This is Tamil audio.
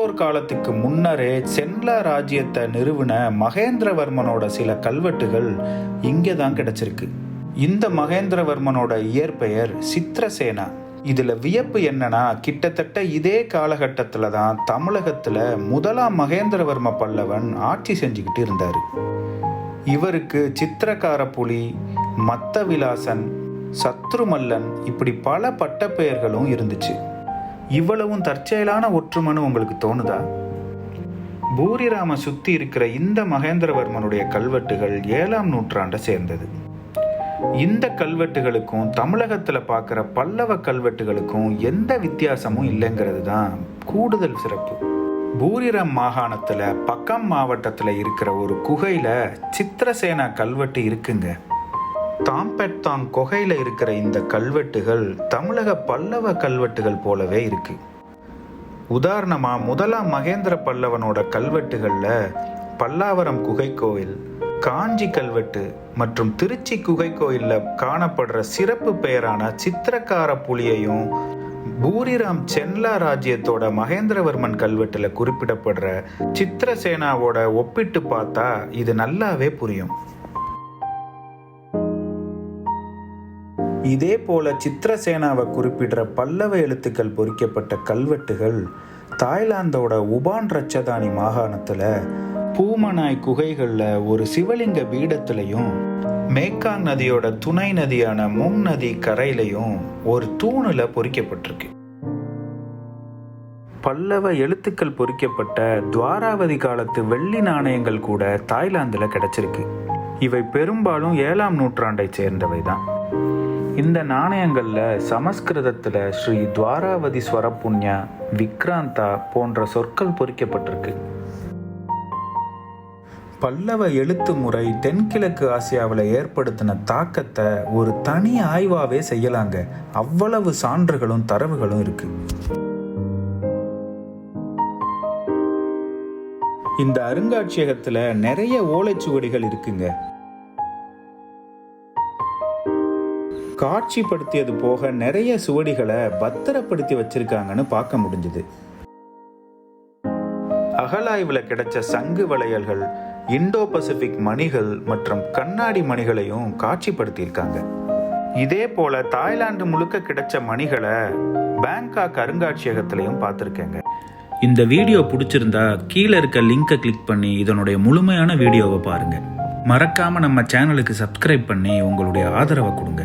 அங்கோர் காலத்துக்கு முன்னரே சென்லா ராஜ்யத்தை நிறுவன மகேந்திரவர்மனோட சில கல்வெட்டுகள் இங்கே தான் கிடைச்சிருக்கு. இந்த மகேந்திரவர்மனோட இயற்பெயர் சித்திரசேனா. இதில் வியப்பு என்னன்னா கிட்டத்தட்ட இதே காலகட்டத்தில் தான் தமிழகத்தில் முதலாம் மகேந்திரவர்ம பல்லவன் ஆட்சி செஞ்சுக்கிட்டு இருந்தார். இவருக்கு சித்திரக்கார புலி மத்த விலாசன் சத்ருமல்லன் இப்படி பல பட்டப்பெயர்களும் இருந்துச்சு. இவ்வளவும் தற்செயலான ஒற்றுமனு உங்களுக்கு தோணுதா? பூரிராம சுத்தி இருக்கிற இந்த மகேந்திரவர்மனுடைய கல்வெட்டுகள் ஏழாம் நூற்றாண்டை சேர்ந்தது. இந்த கல்வெட்டுகளுக்கும் தமிழகத்தில் பார்க்குற பல்லவ கல்வெட்டுகளுக்கும் எந்த வித்தியாசமும் இல்லைங்கிறது தான் கூடுதல் சிறப்பு. பூரிரம் மாகாணத்தில் பக்கம் மாவட்டத்தில் இருக்கிற ஒரு குகையில் சித்திரசேனா கல்வெட்டு இருக்குங்க. தாம்பெட்டாங் குகையில் இருக்கிற இந்த கல்வெட்டுகள் தமிழக பல்லவ கல்வெட்டுகள் போலவே இருக்கு. உதாரணமாக முதலாம் மகேந்திர பல்லவனோட கல்வெட்டுகளில் பல்லாவரம் குகை கோயில் காஞ்சி கல்வெட்டு மற்றும் திருச்சி குகை கோயிலில் காணப்படுற சிறப்பு பெயரான சித்திரக்கார புலியையும் பூரிராம் சென்லா ராஜ்யத்தோட மகேந்திரவர்மன் கல்வெட்டில் குறிப்பிடப்படுற சித்திரசேனாவோட ஒப்பிட்டு பார்த்தா இது நல்லாவே புரியும். இதே போல சித்திரசேனாவை குறிப்பிடுற பல்லவ எழுத்துக்கள் பொறிக்கப்பட்ட கல்வெட்டுகள் தாய்லாந்தோட உபான் ரச்சதானி மாகாணத்துல பூமனாய் குகைகளில் ஒரு சிவலிங்க பீடத்திலையும் மேக்காங் நதியோட துணை நதியான முங் நதி கரையிலையும் ஒரு தூணில் பொறிக்கப்பட்டிருக்கு. பல்லவ எழுத்துக்கள் பொறிக்கப்பட்ட துவாராவதி காலத்து வெள்ளி நாணயங்கள் கூட தாய்லாந்தில் கிடைச்சிருக்கு. இவை பெரும்பாலும் ஏழாம் நூற்றாண்டை சேர்ந்தவை தான் இந்த நாணயங்களில் சமஸ்கிருதத்தில் ஸ்ரீ துவாராவதி ஸ்வரப்புண்யா விக்ராந்தா போன்ற சொற்கள் பொறிக்கப்பட்டிருக்கு. பல்லவ எழுத்து முறை தென்கிழக்கு ஆசியாவில் ஏற்படுத்தின தாக்கத்தை ஒரு தனி ஆய்வாவே செய்யலாங்க. அவ்வளவு சான்றுகளும் தரவுகளும் இருக்கு. இந்த அருங்காட்சியகத்தில் நிறைய ஓலைச்சுவடிகள் இருக்குங்க. காட்சிப்படுத்தியது போக நிறைய சுவடிகளை பத்திரப்படுத்தி வச்சிருக்காங்கன்னு பார்க்க முடிஞ்சுது. அகலாய்வில் கிடைச்ச சங்கு வளையல்கள் இந்தோ பசிபிக் மணிகள் மற்றும் கண்ணாடி மணிகளையும் காட்சிப்படுத்தியிருக்காங்க. இதே போல தாய்லாந்து முழுக்க கிடைச்ச மணிகளை பேங்காக் அருங்காட்சியகத்திலையும் பார்த்துருக்கேங்க. இந்த வீடியோ பிடிச்சிருந்தா கீழே இருக்க லிங்கை கிளிக் பண்ணி இதனுடைய முழுமையான வீடியோவை பாருங்க. மறக்காம நம்ம சேனலுக்கு சப்ஸ்கிரைப் பண்ணி உங்களுடைய ஆதரவை கொடுங்க.